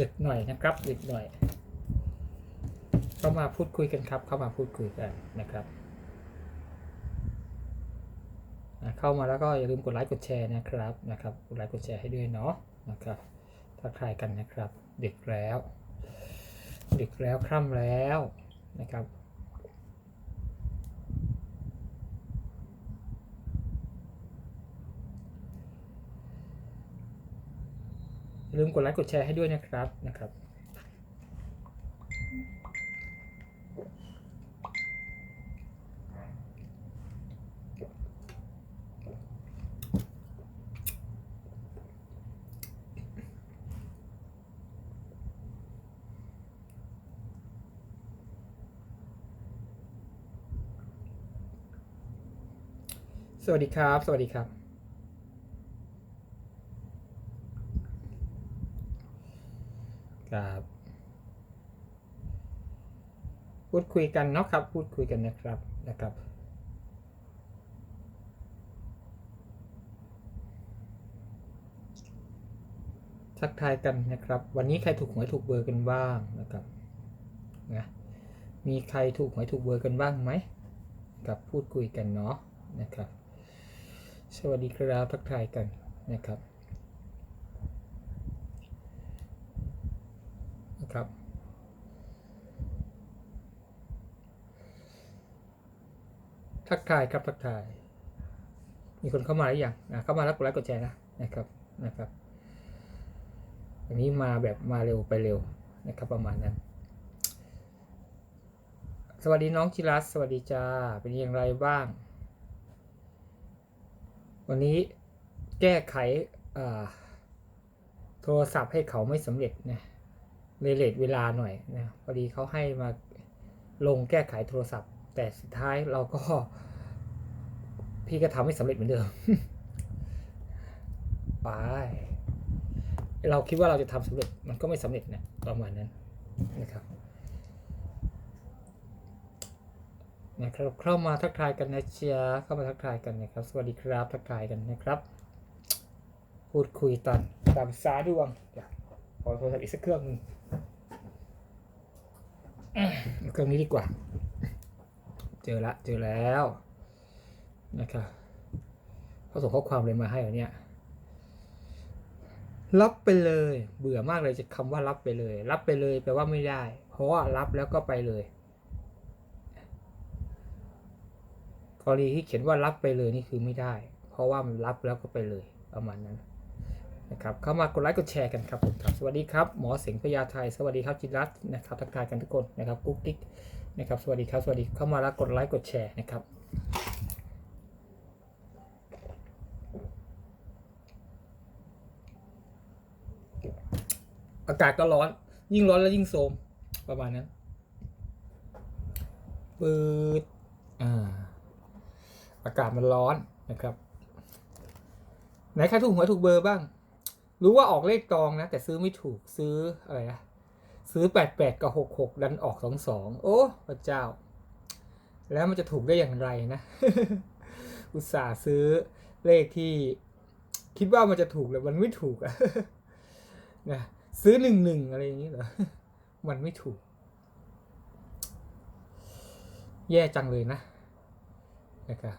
ดึกหน่อยนะครับดึกหน่อย เข้ามาพูดคุยกันครับ เข้ามาพูดคุยกันนะครับเข้ามาแล้วก็อย่าลืมกดไลค์กดแชร์นะครับนะครับกดไลค์กดแชร์ให้ด้วยเนาะนะครับทักทายกันนะครับ ดึกแล้ว ดึกแล้วค่ำแล้วนะครับ อย่าลืมกดไลค์กดแชร์ให้ด้วยนะครับนะครับสวัสดีครับ สวัสดีครับครับ พูดคุยกันเนาะครับ พูดคุยกันนะครับนะครับทักทายกันนะครับ วันนี้ใครถูกหวยถูกเบอร์กันบ้างนะครับนะมีใครถูกหวยถูกเบอร์กันบ้างไหมกับพูดคุยกันเนาะนะครับ สวัสดีครับทักทายกันนะครับ นะครับ ทักทายครับทักทาย มีคนเข้ามาหรือยังนะเข้ามาแล้วกดไลค์กดแชร์นะนะครับนะครับอันนี้มาแบบมาเร็วไปเร็วนะครับประมาณนั้น สวัสดีน้องจิรัสสวัสดีจ้าเป็นอย่างไรบ้าง วันนี้แก้ไขโทรศัพท์ให้เขาไม่สำเร็จนะเลยเลทเวลาหน่อยนะพอดีเขาให้มาลงแก้ไขโทรศัพท์ แต่สุดท้ายเราก็ พี่ก็ทำไม่สำเร็จเหมือนเดิม ไป เราคิดว่าเราจะทำสำเร็จมันก็ไม่สำเร็จนะประมาณนั้นนะครับนะครับเข้ามาทักทายกันนะเชียร์เข้ามาทักทายกันนะครับ สวัสดีครับทักทายกันนะครับ พูดคุยตันตามสาดวงขอโทรศัพท์อีกสักเครื่องหนึงเครื่องนี้ดีกว่า เจอละเจอแล้ว นะครับเขาส่งข้อความเลยมาให้เหรอเนี่ยรับไปเลย เบื่อมากเลยจะคำว่ารับไปเลย รับไปเลยแปลว่าไม่ได้ เพราะว่ารับแล้วก็ไปเลยกรณีที่เขียนว่ารับไปเลยนี่คือไม่ได้ เพราะว่ามันรับแล้วก็ไปเลยประมาณนั้นนะครับเข้ามากดไลค์กดแชร์กันครับผมครับสวัสดีครับหมอเสียงพยาไทย สวัสดีครับจิรัตน์นะครับทักทายกันทุกคนนะครับกุ๊กกิ๊กนะครับสวัสดีครับสวัสดีเข้ามาแล้วกดไลค์กดแชร์นะครับ อากาศก็ร้อน ยิ่งร้อนแล้วยิ่งโทมประมาณนั้นปืดอ่า อากาศมันร้อนนะครับ ไหนใครถูกหวยถูกเบอร์บ้าง รู้ว่าออกเลขตองนะ แต่ซื้อไม่ถูกซื้ออะไรนะซื้อแปดแปดกับหกหกดันออกสองสองโอ้พระเจ้า แล้วมันจะถูกได้อย่างไรนะ อุตส่าห์ซื้อเลขที่ คิดว่ามันจะถูกเลยมันไม่ถูกอะนะ ซื้อหนึ่งหนึ่งอะไรอย่างนี้เหรอ มันไม่ถูก แย่จังเลยนะนะครับ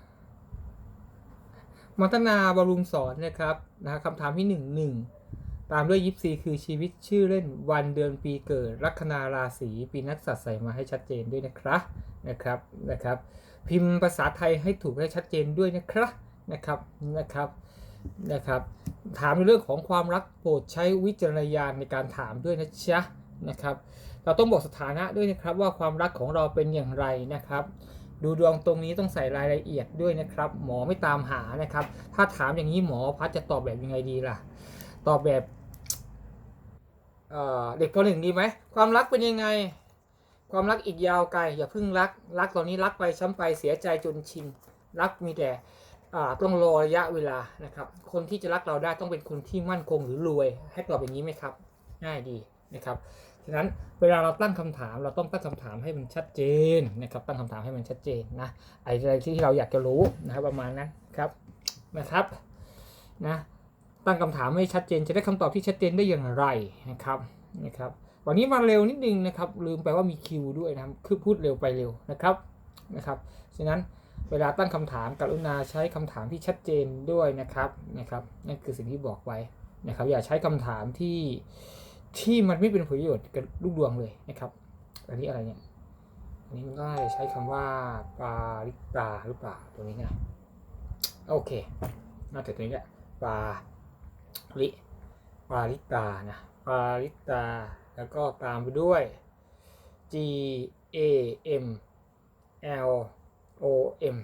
มัทนาบำรุงสอนนะครับนะคำถามที่หนึ่งหนึ่งตามด้วยยิปซีคือชีวิตชื่อเล่นวันเดือนปีเกิด ลัคนาราศีปีนักษัตรใส่มาให้ชัดเจนด้วยนะครับนะครับนะครับ พิมพ์ภาษาไทยให้ถูกให้ชัดเจนด้วยนะครับนะครับนะครับนะครับ ถามในเรื่องของความรักโปรดใช้วิจารณญาณในการถามด้วยนะจ๊ะนะครับเราต้องบอกสถานะด้วยนะครับว่าความรักของเราเป็นอย่างไรนะครับ ดูดวงตรงนี้ต้องใส่รายละเอียดด้วยนะครับ หมอไม่ตามหานะครับ ถ้าถามอย่างนี้หมอพัดจะตอบแบบยังไงดีล่ะ ตอบแบบเเด็กปหนึ่งดีไหมความรักเป็นยังไง ความรักอีกยาวไกลอย่าเพิ่งรัก รักตอนนี้รักไปช้ำไปเสียใจจนชินรักมีแต่ ต้องรอระยะเวลานะครับ คนที่จะรักเราได้ต้องเป็นคนที่มั่นคงหรือรวย ให้ตอบอย่างนี้ไหมครับ ง่ายดีนะครับ ฉะนั้นเวลาเราตั้งคำถามเราต้องตั้งคำถามให้มันชัดเจนนะครับ ตั้งคำถามให้มันชัดเจนนะไอ้อะไรที่เราอยากจะรู้นะครับประมาณนั้นครับนะครับนะตั้งคำถามให้ชัดเจนจะได้คำตอบที่ชัดเจนได้อย่างไรนะครับนะครับ วันนี้มาเร็วนิดนึงนะครับ ลืมไปว่ามีคิวด้วยนะครับคือพูดเร็วไปเร็วนะครับนะครับ ฉะนั้น เวลาตั้งคำถามกรุณาใช้คำถามที่ชัดเจนด้วยนะครับนะครับนั่นคือสิ่งที่บอกไว้นะครับ อย่าใช้คำถามที่ที่มันไม่เป็นประโยชน์กับลูกดวงเลยนะครับ อันนี้อะไรเนี่ยอันนี้มันก็ใช้คำว่าปาริตาหรือเปล่าตัวนี้นะโอเคน่าจะตัวนี้แหละปาริปาริตานะปาริตาแล้วก็ตามไปด้วย G A M L O M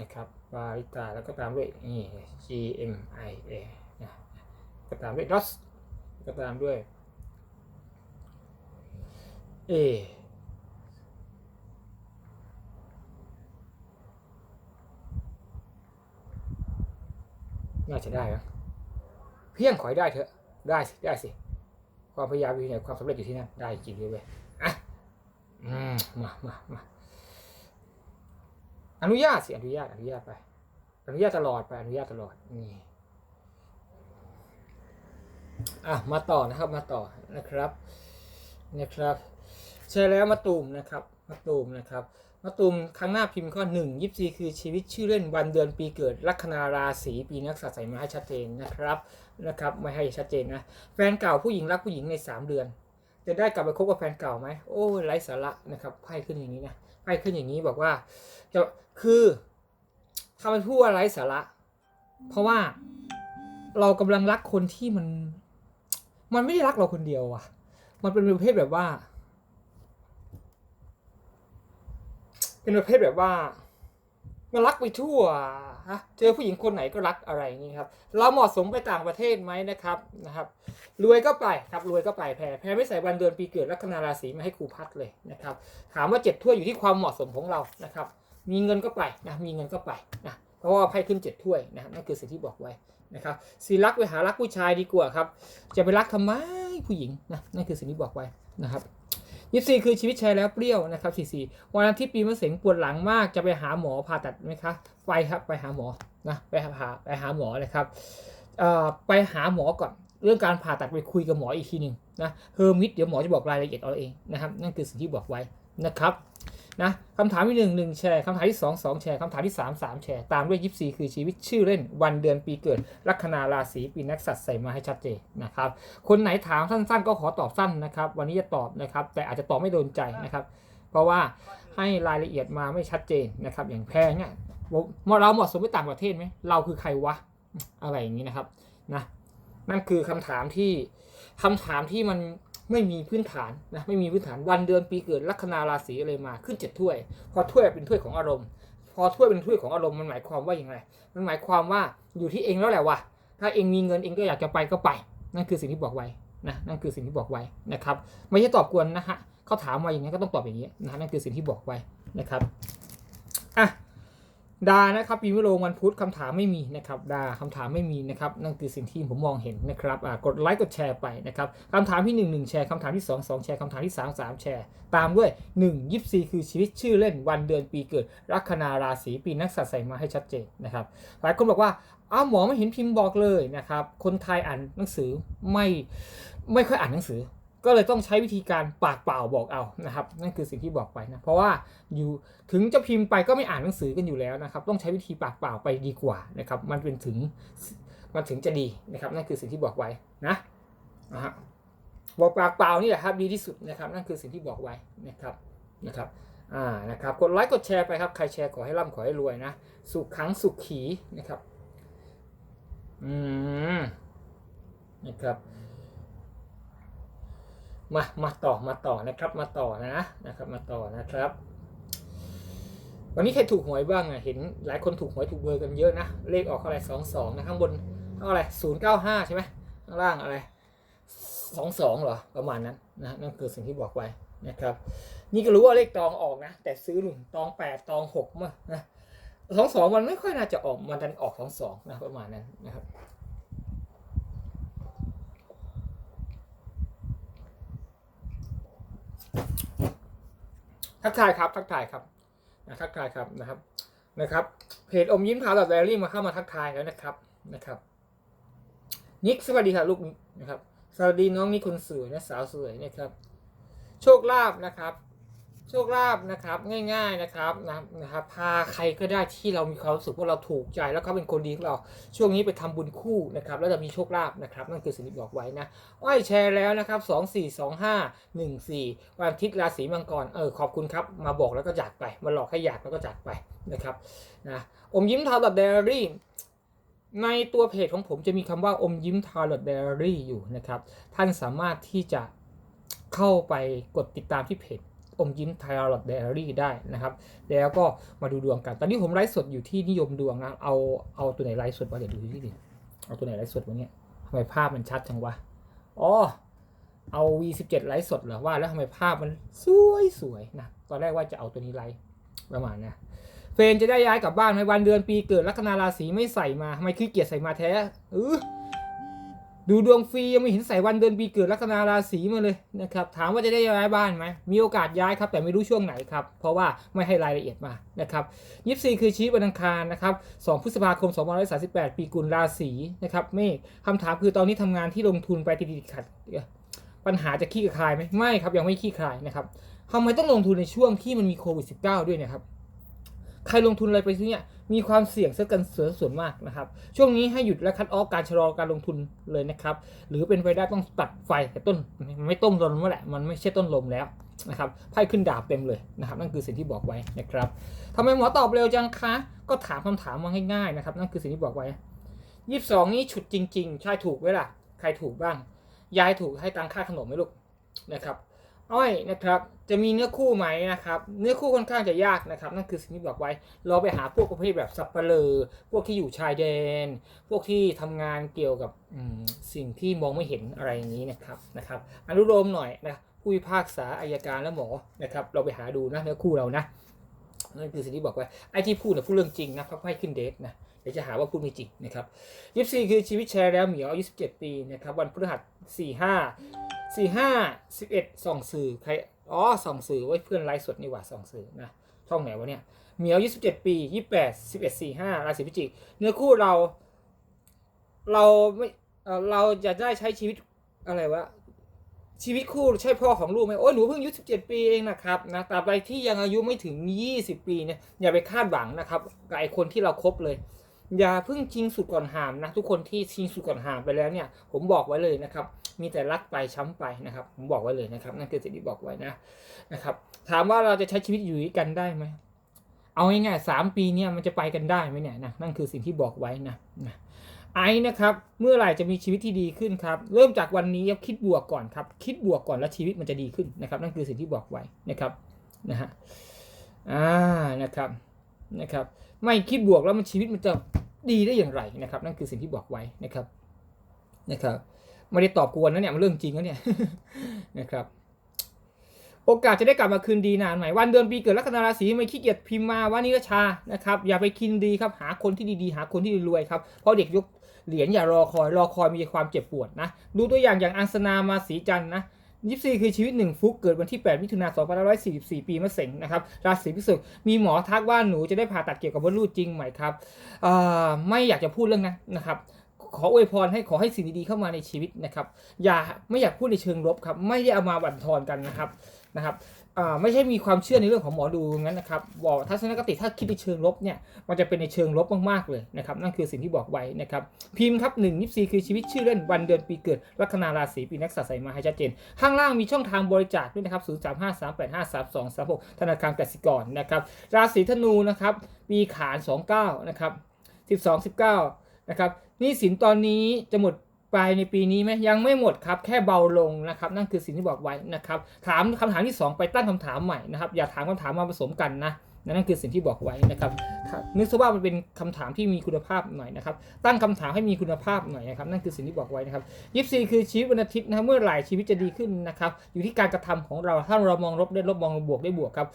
นะครับปาริตาแล้วก็ตามด้วยนี่ G M I A นะก็ตามด้วย DOS ก็ตามด้วย A น่าจะได้นะเพียงขอให้ได้เถอะ ได้สิ ได้สิ ความพยายามอยู่ที่ไหนความสำเร็จอยู่ที่นั่น ได้จริงด้วยเว้ยอะอมมามามา อนุญาตสิอนุญาตอนุญาตไป อนุญาตตลอดไปอนุญาตตลอดนี่อะมาต่อนะครับมาต่อนะครับนะครับใช่แล้วมาตูมนะครับมาตูมนะครับมาตูมครั้งหน้าพิมพ์ข้อหนึ่งยิปซีคือชีวิตชื่อเล่นวันเดือนปีเกิดลัคนาราศีปีนักษัตริย์ใส่มาให้ชัดเจนนะครับนะครับ ไม่ให้ชัดเจนนะแฟนเก่าผู้หญิงรักผู้หญิงใน 3 เดือน จะได้กลับไปคบกับแฟนเก่าไหมโอ้ไร้สาระนะครับไพ่ขึ้นอย่างนี้นะไพ่ขึ้นอย่างนี้บอกว่าจะคือทำไมพูดว่าไร้สาระ เพราะว่าเรากำลังรักคนที่มัน มันไม่ได้รักเราคนเดียวอะมันเป็นประเภทแบบว่า เป็นประเภทแบบว่า มันรักไปทั่วฮะเจอผู้หญิงคนไหนก็รักอะไรอย่างนี้ครับ เราเหมาะสมไปต่างประเทศไหมนะครับนะครับ รวยก็ไปครับรวยก็ไปแพ้แพ้ไม่ใส่วันเดือนปีเกิดลัคนาราศีมาให้ครูพัดเลยนะครับถามว่าเจ็ดถ้วยอยู่ที่ความเหมาะสมของเรานะครับ มีเงินก็ไปนะมีเงินก็ไปนะเพราะว่าไพ่ขึ้นเจ็ดถ้วยนะนั่นคือสิ่งที่บอกไว้นะครับสีรักไปหารักผู้ชายดีกว่าครับ จะไปรักทำไมผู้หญิงนะนั่นคือสิ่งที่บอกไว้นะครับ ยี่สี่คือชีวิตชายแล้วเปรี้ยวนะครับสี่สี่วันที่ปีมะเสงปวดหลังมากจะไปหาหมอผ่าตัดไหมคะไปครับไปหาหมอนะไปหาไปหาหมอเลยครับเอ่อไปหาหมอก่อนเรื่องการผ่าตัดไปคุยกับหมออีกทีหนึ่งนะเฮอร์มิดเดี๋ยวหมอจะบอกรายละเอียดเอาเองนะครับนั่นคือสิ่งที่บอกไว้นะครับ นะคำถามที่หนึ่งหนึ่งแชร์คำถามที่สองสองแชร์คำถามที่สามสามแชร์ตามด้วยยิปซีคือชีวิตชื่อเล่น วันเดือนปีเกิด ลัคนาราศีปีนักสัตว์ใส่มาให้ชัดเจนนะครับ คนไหนถามสั้น ๆ ก็ขอตอบสั้นนะครับ วันนี้จะตอบนะครับ แต่อาจจะตอบไม่โดนใจนะครับ เพราะว่าให้รายละเอียดมาไม่ชัดเจนนะครับ อย่างแพงเนี่ยเราเหมาะสมไปต่างประเทศไหมเราคือใครวะอะไรอย่างนี้นะครับนะนั่นคือคำถามที่คำถามที่มัน ไม่มีพื้นฐานนะไม่มีพื้นฐานวันเดือนปีเกิดลัคนาราศีอะไรมาขึ้นเจ็ดถ้วย พอถ้วยเป็นถ้วยของอารมณ์ พอถ้วยเป็นถ้วยของอารมณ์มันหมายความว่าอย่างไร มันหมายความว่าอยู่ที่เองแล้วแหละว่ะถ้าเองมีเงินเองก็อยากจะไปก็ไป นั่นคือสิ่งที่บอกไว้นะนั่นคือสิ่งที่บอกไว้นะครับ ไม่ใช่ตอบกวนนะฮะเขาถามมาอย่างนี้ก็ต้องตอบอย่างนี้นะนั่นคือสิ่งที่บอกไว้นะครับอะ ดานะครับปีมะโรงวันพุธคำถามไม่มีนะครับดาคำถามไม่มีนะครับนั่นคือสิ่งที่ผมมองเห็นนะครับอ่ากดไลค์กดแชร์ไปนะครับคำถามที่ 1 1 แชร์คำถามที่ 2 2 แชร์คำถามที่ 3 3 แชร์ ตามด้วย 1 24 คือชีวิตชื่อเล่นวันเดือนปีเกิด ลัคนาราศีปีนักสัตว์ใส่มาให้ชัดเจนนะครับหลายคนบอกว่าอ้าวหมอไม่เห็นพิมพ์บอกเลยนะครับคนไทยอ่านหนังสือไม่ไม่ค่อยอ่านหนังสือ ก็เลยต้องใช้วิธีการปากเปล่าบอกเอานะครับ นั่นคือสิ่งที่บอกไปนะ เพราะว่าอยู่ถึงจะพิมพ์ไปก็ไม่อ่านหนังสือกันอยู่แล้วนะครับ ต้องใช้วิธีปากเปล่าไปดีกว่านะครับ มันเป็นถึงมันถึงจะดีนะครับ นั่นคือสิ่งที่บอกไว้นะนะฮะบอกปากเปล่านี่แหละครับดีที่สุดนะครับ นั่นคือสิ่งที่บอกไว้นะครับนะครับอ่านะครับกดไลค์กดแชร์ไปครับใครแชร์ขอให้ร่ำขอให้รวยนะสุขขังสุขขีนะครับอืมนะครับ มามาต่อมาต่อนะครับ มาต่อนะนะครับ มาต่อนะครับ วันนี้ใครถูกหวยบ้างอะเห็นหลายคนถูกหวยถูกเบอร์กันเยอะนะเลขออกอะไรสองสองนะข้างบนเท่าไหร่ศูนย์เก้าห้าใช่ไหมข้างล่างอะไรสองสองเหรอประมาณนั้นนะนั่นคือสิ่งที่บอกไว้นะครับ นี่ก็รู้ว่าเลขตองออกนะ แต่ซื้อหนึ่งตองแปดตองหกมานะสองสองมันไม่ค่อยน่าจะออกมันดันออกสองสองนะประมาณนั้นนะครับ ทักทายครับ ทักทายครับนะทักทายครับนะครับนะครับ เพจอมยิ้มขาวแบบแรลลี่มาเข้ามาทักทายแล้วนะครับนะครับ นิกสวัสดีค่ะลูกนิกนะครับสวัสดีน้องนี่คนสวยนะสาวสวยนะครับ โชคลาภนะครับ โชคลาภนะครับง่าย ๆนะครับนะนะครับพาใครก็ได้ที่เรามีความรู้สึกว่าเราถูกใจแล้วเขาเป็นคนดีของเรา ช่วงนี้ไปทำบุญคู่นะครับแล้วจะมีโชคลาภนะครับนั่นคือสิ่งที่บอกไว้นะอ้อยแชร์แล้วนะครับสองสี่สองห้าหนึ่งสี่วันอาทิตย์ราศีมังกรเออขอบคุณครับมาบอกแล้วก็จากไป มาหลอกให้อยากแล้วก็จากไปนะครับนะอมยิ้มทาวดับเดรี่ในตัวเพจของผมจะมีคำว่าอมยิ้มทาร์ลอตเดรี่อยู่นะครับ ท่านสามารถที่จะเข้าไปกดติดตามที่เพจ อมยิ้มไทาร์ลอตเดอรี่ได้นะครับ แล้วก็มาดูดวงกัน ตอนนี้ผมไลฟ์สดอยู่ที่นิยมดวงนะเอาเอาตัวไหนไลฟ์สดวะเดี๋ยวดูที่ดิเอาตัวไหนไลฟ์สดวะเนี่ยทำไมภาพมันชัดจังวะอ๋อเอา V17 ไลฟ์สดเหรอว่าแล้วทำไมภาพมันสวยสวยนะตอนแรกว่าจะเอาตัวนี้ไลฟ์ประมาณนะเฟนจะได้ย้ายกลับบ้านไหมวันเดือนปีเกิดลัคนาราศีไม่ใส่มาทำไมขี้เกียจใส่มาแท้เออ ดูดวงฟรียังไม่เห็นใส่วันเดือนปีเกิดลัคนาราศีมาเลยนะครับถามว่าจะได้ย้ายบ้านไหมมีโอกาสย้ายครับแต่ไม่รู้ช่วงไหนครับเพราะว่าไม่ให้รายละเอียดมานะครับยิปซีคือชีพวันอังคารนะครับ2พฤษภาคม2538ปีกุลราศีนะครับเมษคำถามคือตอนนี้ทำงานที่ลงทุนไปติดขัดปัญหาจะขี้คลายไหมไม่ครับยังไม่ขี้คลายนะครับทำไมต้องลงทุนในช่วงที่มันมีโควิด -19 ด้วยนะครับ ใครลงทุนอะไรไปซื้อเนี่ยมีความเสี่ยงซะกันเสือส่วนมากนะครับ ช่วงนี้ให้หยุดและคัดออกการชะลอการลงทุนเลยนะครับ หรือเป็นไปได้ต้องตัดไฟแต่ต้นไม่ต้มลมเมื่อแหละมันไม่ใช่ต้นลมแล้วนะครับไพ่ขึ้นดาบเต็มเลยนะครับ นั่นคือสิ่งที่บอกไว้นะครับทำไมหมอตอบเร็วจังคะ ก็ถามคำถามมาง่ายๆนะครับ นั่นคือสิ่งที่บอกไว้ยี่สิบสองนี้ฉุดจริง ๆ ใช่ถูกไว้ล่ะ ใครถูกบ้าง ยายถูกให้ตังค่าขนมไหมลูกนะครับ อ้อยนะครับ จะมีเนื้อคู่ไหมนะครับ เนื้อคู่ค่อนข้างจะยากนะครับ นั่นคือสิ่งที่บอกไว้ เราไปหาพวกประเภทแบบสับเปลอพวกที่อยู่ชายแดน พวกที่ทำงานเกี่ยวกับสิ่งที่มองไม่เห็นอะไรอย่างนี้นะครับนะครับ อนุโลมหน่อยนะผู้พิพากษาอายการและหมอนะครับ เราไปหาดูนะเนื้อคู่เรานะนั่นคือสิ่งที่บอกไว้ไอ้ที่พูดนะพูดเรื่องจริงนะพักให้ขึ้นเดทนะเดี๋ยวจะหาว่าพูดไม่จริงนะครับยี่สี่คือชีวิตแชร์แล้วเหมียวอายุสิบเจ็ดปีนะครับวันพฤหัสสี่ห้าสี่ห้าสิบเอ็ดสองสื่อใคร อ๋อส่องสื่อไว้เพื่อนไลฟ์สดนี่หว่าส่องสื่อนะช่องไหนวะเนี่ยเหมียวยี่สิบเจ็ดปียี่แปดสิบเอ็ดสี่ห้าราศีพิจิกเนื้อคู่เรา เราไม่เราจะได้ใช้ชีวิตอะไรวะชีวิตคู่ใช่พ่อของลูกไหมโอ้ยหนูเพิ่งอายุสิบเจ็ดปีเองนะครับนะตราบใดที่ยังอายุไม่ถึงยี่สิบปีเนี่ยอย่าไปคาดหวังนะครับกับไอคนที่เราครบเลย อย่าเพิ่งชิงสุดก่อนหามนะทุกคนที่ชิงสุดก่อนหามไปแล้วเนี่ย ผมบอกไว้เลยนะครับ มีแต่รักไปช้ำไปนะครับ ผมบอกไว้เลยนะครับนั่นคือสิ่งที่บอกไว้นะนะครับ ถามว่าเราจะใช้ชีวิตอยู่ด้วยกันได้ไหมเอาง่ายๆสามปีเนี่ยมันจะไปกันได้ไหมเนี่ยนะนั่นคือสิ่งที่บอกไว้นะนะไอ้นะครับเมื่อไหร่จะมีชีวิตที่ดีขึ้นครับ เริ่มจากวันนี้ครับคิดบวกก่อนครับ คิดบวกก่อนแล้วชีวิตมันจะดีขึ้นนะครับ นั่นคือสิ่งที่บอกไว้นะครับนะฮะอ่านะครับนะครับ ไม่คิดบวกแล้วมันชีวิตมันจะดีได้อย่างไรนะครับ นั่นคือสิ่งที่บอกไว้นะครับนะครับ ไม่ได้ตอบกวนนะเนี่ยมันเรื่องจริงนะเนี่ยนะครับโอกาสจะได้กลับมาคืนดีนานไหมวันเดือนปีเกิดลัคนาราศีไม่ขี้เกียจพิมพ์มาว่านิรชานะครับอย่าไปคินดีครับหาคนที่ดีๆ หาคนที่รวยๆครับเพราะเด็กยกเหรียญอย่ารอคอยรอคอยมีความเจ็บปวดนะดูตัวอย่างอย่างอังสนามาสีจันทร์นะยิปซีคือชีวิตหนึ่งฟุกเกิดวันที่ 8 มิถุนายน2544 ปีมะเส็งนะครับราศีพฤษภมีหมอทักว่าหนูจะได้ผ่าตัดเกี่ยวกับมดลูกจริงไหมครับอ่าไม่อยากจะพูดเรื่องนั้นนะครับ ขออวยพรให้ขอให้สิ่งดีๆเข้ามาในชีวิตนะครับ อย่าไม่อยากพูดในเชิงลบครับ ไม่ได้เอามาบั่นทอนกันนะครับนะครับไม่ใช่มีความเชื่อในเรื่องของหมอดูงั้นนะครับบอกทัศนคติถ้าคิดในเชิงลบเนี่ยมันจะเป็นในเชิงลบมากๆเลยนะครับนั่นคือสิ่งที่บอกไว้นะครับพิมพ์ครับหนึ่งยิปซีคือชีวิตชื่อเล่นวันเดือนปีเกิดลัคนาราศีปีนักษัตริย์มาให้ชัดเจน ข้างล่างมีช่องทางบริจาคด้วยนะครับ0 3 5 3 8 5 3 2 3 6ธนาคารกสิกรนะครับราศีธนูนะครับปีขาน29นะครับ12 19 นะครับหนี่สินตอนนี้จะหมดไปในปีนี้ไหมยังไม่หมดครับแค่เบาลงนะครับ นั่นคือสิ่งที่บอกไว้นะครับ ถามคำถามที่ 2 ไปตั้งคำถามใหม่นะครับ อย่าถามคำถามมาผสมกันนะ นั่นคือสิ่งที่บอกไว้นะครับนึกซะว่ามันเป็นคำถามที่มีคุณภาพหน่อยนะครับ ตั้งคำถามให้มีคุณภาพหน่อยนะครับ นั่นคือสิ่งที่บอกไว้นะครับยิปซีคือชีวิตวันอาทิตย์นะครับเมื่อไหร่ชีวิตจะดีขึ้นนะครับ อยู่ที่การกระทำของเราถ้าเรามองลบได้ลบมองบวกได้บวกครับ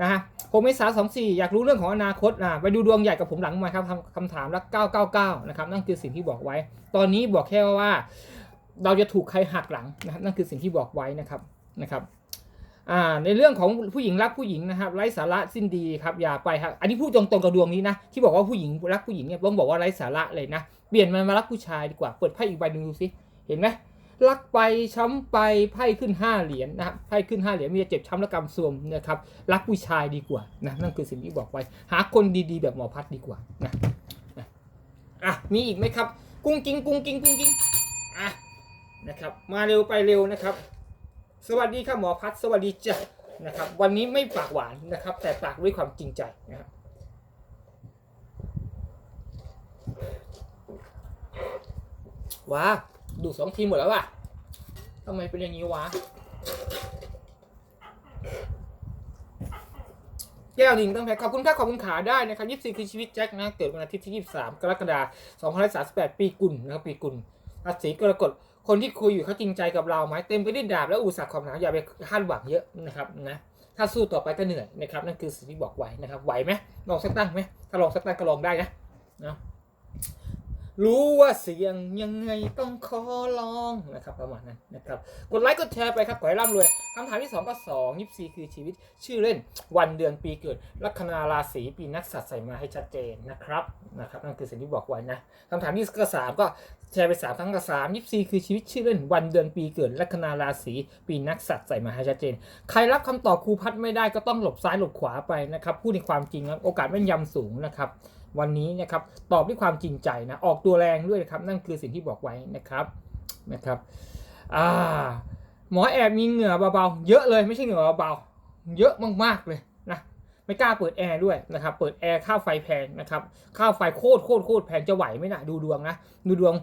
นะฮะผมเมษาสองสี่อยากรู้เรื่องของอนาคตอะไปดูดวงใหญ่กับผมหลังมาครับคำถามละ999นะครับนั่นคือสิ่งที่บอกไว้ ตอนนี้บอกแค่ว่า เราจะถูกใครหักหลังนะครับนั่นคือสิ่งที่บอกไว้นะครับนะครับ อ่าในเรื่องของผู้หญิงรักผู้หญิงนะครับไร้สาระสิ้นดีครับอย่าไปครับอันนี้พูดตรงๆกับดวงนี้นะที่บอกว่าผู้หญิงรักผู้หญิงเนี่ยต้องบอกว่าไร้สาระเลยนะเปลี่ยนมันมารักผู้ชายดีกว่าเปิดไพ่อีกใบหนึ่งดูสิเห็นไหมรักไปช้ำไปไพ่ขึ้นห้าเหรียญนะครับไพ่ขึ้นห้าเหรียญมีแต่เจ็บช้ำและกำซวมนะครับรักผู้ชายดีกว่านะนั่นคือสิ่งที่บอกไว้ หาคนดีๆ แบบหมอพัดดีกว่านะอะมีอีกไหมครับ กุ้งกิ้งกุ้งกิ้งกุ้งกิ้งอะนะครับมาเร็วไปเร็วนะครับ สวัสดีครับหมอพัดสวัสดีจ้ะนะครับวันนี้ไม่ปากหวานนะครับ แต่ปากด้วยความจริงใจนะครับว้าดูสองทีหมดแล้วว่ะทำไมเป็นอย่างนี้วะแก้วหนึ่งต้องแพ้ขอบคุณค่าขอบคุณขาได้นะครับยี่สิบคือชีวิตแจ็คนะเกิดวันอาทิตย์ที่ยี่สิบสามกรกฎาคมสองพันสามสิบแปดปีกุลนะครับปีกุลราศีกรกฎ คนที่คุยอยู่เขาจริงใจกับเราไหมเต็มไปด้วยดาบและอุตสาหความหนาวอย่าไปคาดหวังเยอะนะครับนะถ้าสู้ต่อไปก็เหนื่อยนะครับนั่นคือสิ่งที่บอกไว้นะครับไหวไหมลองสักตั้งไหมถ้าลองสักตั้งก็ลองได้นะนะรู้ว่าเสียงยังไงต้องขอลองนะครับประมาณนั้นนะครับกดไลค์กดแชร์ไปครับขอให้ร่ำรวยคำถามที่ 2 ก็2 24 คือชีวิต ชื่อเล่นวันเดือนปีเกิด ลัคนาราศีปีนักสัตว์ใส่มาให้ชัดเจนนะครับนะครับนั่นคือสิ่งที่บอกไว้นะคำถามที่ก็สามก็ แชร์ไปสามครั้งกับสามยี่สี่คือชีวิตชื่อเล่นวันเดือนปีเกิดลัคนาราศีปีนักสัตว์ใส่มาให้ชัดเจน ใครรับคำตอบครูพัดไม่ได้ก็ต้องหลบซ้ายหลบขวาไปนะครับพูดในความจริงนะโอกาสแม่นยำสูงนะครับ วันนี้นะครับตอบด้วยความจริงใจนะออกตัวแรงด้วยนะครับนั่นคือสิ่งที่บอกไว้นะครับนะครับอ่าหมอแอบมีเหงื่อเบาๆเยอะเลยไม่ใช่เหงื่อเบาๆเยอะมากๆเลย ไม่กล้าเปิดแอร์ด้วยนะครับ เปิดแอร์ค่าไฟแพงนะครับ ค่าไฟโคตรโคตรโคตรแพงจะไหวไหมนะดูดวงนะ ดูดวง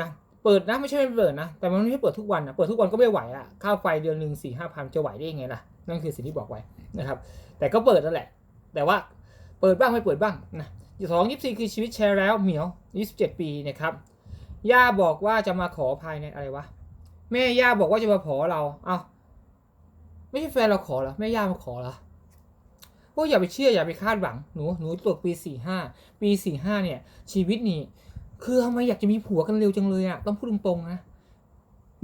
นะ เปิดนะไม่ใช่ไม่เปิดนะ แต่มันไม่ใช่เปิดทุกวันนะ เปิดทุกวันก็ไม่ไหวอะค่าไฟเดือนหนึ่งสี่ห้าพันจะไหวได้ยังไงล่ะ นั่นคือสิ่งที่บอกไว้นะครับ แต่ก็เปิดนั่นแหละ แต่ว่าเปิดบ้างไม่เปิดบ้างนะสองยี่สี่คือชีวิตแชร์แล้วเหมียวยี่สิบเจ็ดปีนะครับย่าบอกว่าจะมาขอภายในอะไรวะแม่ย่าบอกว่าจะมาขอเรา เอาไม่ใช่แฟนเราขอเหรอแม่ย่ามาขอเหรอ ก็อย่าไปเชื่ออย่าไปคาดหวังหนูหนูตกปีสี่ห้าปีสี่ห้าเนี่ย ชีวิตนี่ คือทำไมอยากจะมีผัวกันเร็วจังเลยอะต้องพูดตรงๆนะ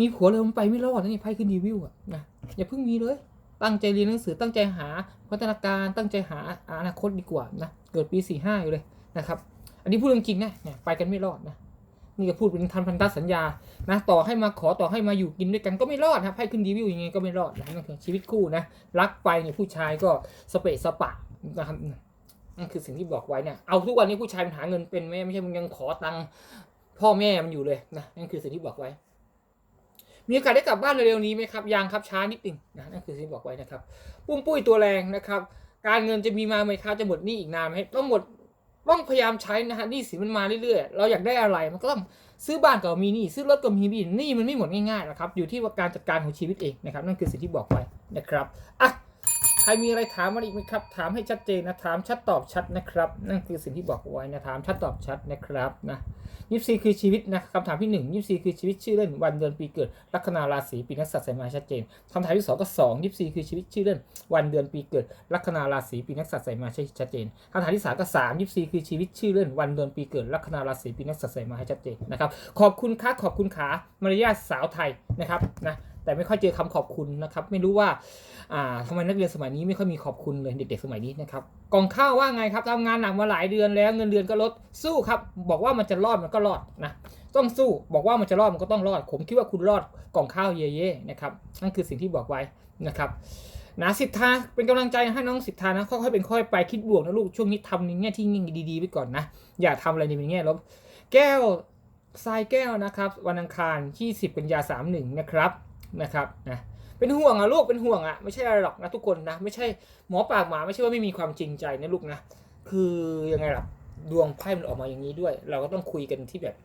มีผัวเร็วมันไปไม่รอดนะนี่ไพ่ขึ้นรีวิวอะนะอย่าเพิ่งมีเลยตั้งใจเรียนหนังสือตั้งใจหาพัฒนาการตั้งใจหาอนาคตดีกว่านะเกิดปีสี่ห้าอยู่เลยนะครับ อันนี้พูดจริงๆนะเนี่ยไปกันไม่รอดนะ นี่ก็พูดเป็นทันพันธสัญญานะต่อให้มาขอต่อให้มาอยู่กินด้วยกันก็ไม่รอดนะให้ขึ้นรีวิวยังไงก็ไม่รอดนะนั่นคือชีวิตคู่นะรักไปเนี่ยผู้ชายก็สเปะสปะนะครับนั่นคือสิ่งที่บอกไว้เนี่ยเอาทุกวันนี้ผู้ชายมันหาเงินเป็นไหมไม่ใช่มันยังขอตังค์พ่อแม่มันอยู่เลยนะนั่นคือสิ่งที่บอกไว้ มีโอกาสได้กลับบ้านเร็วๆนี้ไหมครับยังครับช้านิดหนึงนะนั่นคือสิ่งที่บอกไว้นะครับ ปุ้มปุ้ยตัวแรงนะครับ การเงินจะมีมาไหมครับจะหมดหนี้อีกนานไหมต้องหมด ต้องพยายามใช้นะฮะนี่สินมันมาเรื่อยๆ เราอยากได้อะไรมันก็ต้องซื้อบ้านก็มีนี่ซื้อรถก็มีหนี้หนี้มันไม่หมดง่ายๆนะครับอยู่ที่ว่าการจัดการของชีวิตเองนะครับนั่นคือสิ่งที่บอกไปนะครับอะใครมีอะไรถามมาอีกไหมครับ ถามให้ชัดเจนนะถามชัดตอบชัดนะครับ นั่นคือสิ่งที่บอกไว้นะถามชัดตอบชัดนะครับนะ ยี่สี่คือชีวิตนะคำถามที่หนึ่งยี่สี่คือชีวิตชื่อเล่นวันเดือนปีเกิดลัคนาราศีปีนักสัตว์ใส่มาชัดเจนคำถามที่สองก็สองยี่สี่คือชีวิตชื่อเล่นวันเดือนปีเกิดลัคนาราศีปีนักสัตว์ใส่มาให้ชัดเจนคำถามที่สามก็สามยี่สี่คือชีวิตชื่อเล่นวันเดือนปีเกิดลัคนาราศีปีนักสัตว์ใส่มาให้ชัดเจนนะครับขอบคุณค่ะขอบคุณขามารยาทสาวไทยนะครับนะ แต่ไม่ค่อยเจอคำขอบคุณนะครับ ไม่รู้ว่าอ่าทำไมนักเรียนสมัยนี้ไม่ค่อยมีขอบคุณเลยเด็กๆสมัยนี้นะครับกองข้าวว่าไงครับทำงานหนักมาหลายเดือนแล้วเงินเดือนก็ลดสู้ครับ บอกว่ามันจะรอดมันก็รอดนะต้องสู้บอกว่ามันจะรอดมันก็ต้องรอด ผมคิดว่าคุณรอดกองข้าวเย่ๆนะครับนั่นคือสิ่งที่บอกไว้นะครับนะสิทธาเป็นกำลังใจให้น้องสิทธานะค่อยๆเป็นค่อยไปคิดบวกนะลูกช่วงนี้ทำในแง่ที่นิ่งดีๆไว้ก่อนนะ อย่าทำอะไรในแง่ลบแก้วทรายแก้วนะครับ วันอังคารที่ 10 กันยา 31 นะครับ นะครับนะเป็นห่วงอะลูกเป็นห่วงอะไม่ใช่อะไรหรอกนะทุกคนนะไม่ใช่หมอปากหมาไม่ใช่ว่าไม่มีความจริงใจนะลูกนะคือยังไงล่ะดวงไพ่มันออกมาอย่างนี้ด้วย เราก็ต้องคุยกันที่แบบ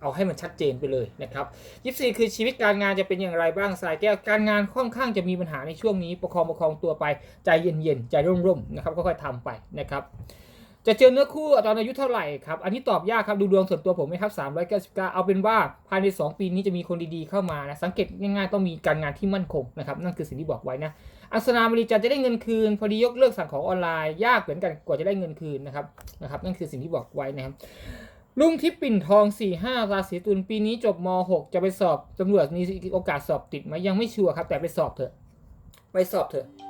เอาให้มันชัดเจนไปเลยนะครับยิปซีคือชีวิตการงานจะเป็นอย่างไรบ้างสายแก้วการงานค่อนข้างจะมีปัญหาในช่วงนี้ประคองประคองตัวไปใจเย็นๆใจร่มๆนะครับค่อยๆทำไปนะครับ จะเจอเนื้อคู่ตอนอายุเท่าไหร่ครับ อันนี้ตอบยากครับดูดวงส่วนตัวผมไหมครับ399 เอาเป็นว่าภายใน 2 ปีนี้จะมีคนดีๆเข้ามานะ สังเกตง่ายๆต้องมีการงานที่มั่นคงนะครับ นั่นคือสิ่งที่บอกไว้นะ อัศนาบริจาจะได้เงินคืน พอดียกเลิกสั่งของออนไลน์ยากเหมือนกันกว่าจะได้เงินคืนนะครับนะครับ นั่นคือสิ่งที่บอกไว้นะครับลุงทิพย์ปิ่นทอง 4 5 ราศีตุลปีนี้จบม .6 จะไปสอบตำรวจมีโอกาสสอบติดไหมยังไม่ชัวร์ครับ แต่ไปสอบเถอะ ไปสอบเถอะนะอะ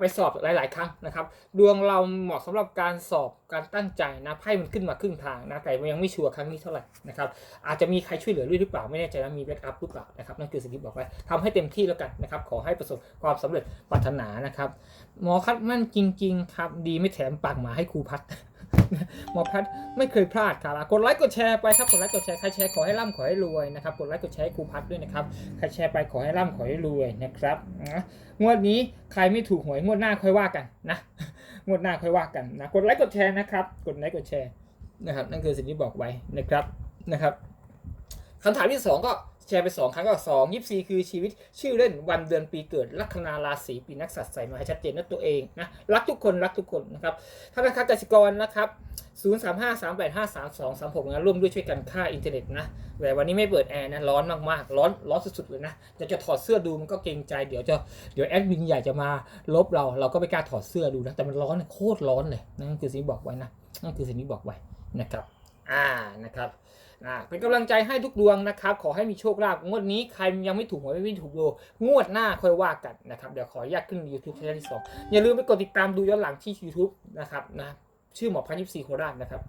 ไปสอบหลาย ๆ ครั้งนะครับ ดวงเราเหมาะสำหรับการสอบการตั้งใจนะไพ่มันขึ้นมาครึ่งทางนะแต่ยังไม่ชัวร์ครั้งนี้เท่าไหร่นะครับอาจจะมีใครช่วยเหลือด้วยหรือเปล่าไม่แน่ใจนะมีแบ็กอัพหรือเปล่านะครับนั่นคือสิ่งที่บอกไว้ทำให้เต็มที่แล้วกันนะครับขอให้ประสบความสำเร็จปรารถนานะครับ หมอคัดมั่นจริง ๆ ครับ ดีไม่แถมปากหมาให้ครูพัด หมอพัดไม่เคยพลาดครับกดไลค์กดแชร์ไปครับกดไลค์กดแชร์ใครแชร์ขอให้ร่ำขอให้รวยนะครับกดไลค์กดแชร์ให้ครูพัดด้วยนะครับใครแชร์ไปขอให้ร่ำขอให้รวยนะครับงวดนี้ใครไม่ถูกหวยงวดหน้าค่อยว่ากันนะงวดหน้าค่อยว่ากันนะกดไลค์กดแชร์นะครับกดไลค์กดแชร์นะครับนั่นคือสิ่งที่บอกไว้นะครับนะครับคำถามที่สองก็ แชร์ไปสองครั้งก็สองยิปซีคือชีวิต ชื่อเล่นวันเดือนปีเกิด ลัคนาราศีปีนักสัตว์ใส่มาให้ชัดเจนนะตัวเองนะรักทุกคนรักทุกคนนะครับธนาคารกสิกรนะครับ 0 3 5 3 8 5 3 2 3 6นะร่วมด้วยช่วยกันค่าอินเทอร์เน็ตนะแต่วันนี้ไม่เปิดแอร์นะร้อนมากๆ ร้อนร้อนสุดๆเลยนะจะจะถอดเสื้อดูมันก็เกรงใจเดี๋ยวจะเดี๋ยวแอดมินใหญ่จะมาลบเราเราก็ไม่กล้าถอดเสื้อดูนะแต่มันร้อนโคตรร้อนเลยนั่นคือสิ่งที่บอกไว้นะนั่นคือสิ่งที่บอกไว้นะครับ อ่านะครับ่าเป็นกำลังใจให้ทุกดวงนะครับ ขอให้มีโชคลาภงวดนี้ใครยังไม่ถูกหวยไม่ถูกโลงวดหน้าค่อยว่ากันนะครับ เดี๋ยวขออนุญาตขึ้น YouTube ช่องที่สองอย่าลืมไปกดติดตามดูย้อนหลังที่ YouTube นะครับนะชื่อหมอพันยิปซีโคราชนะครับ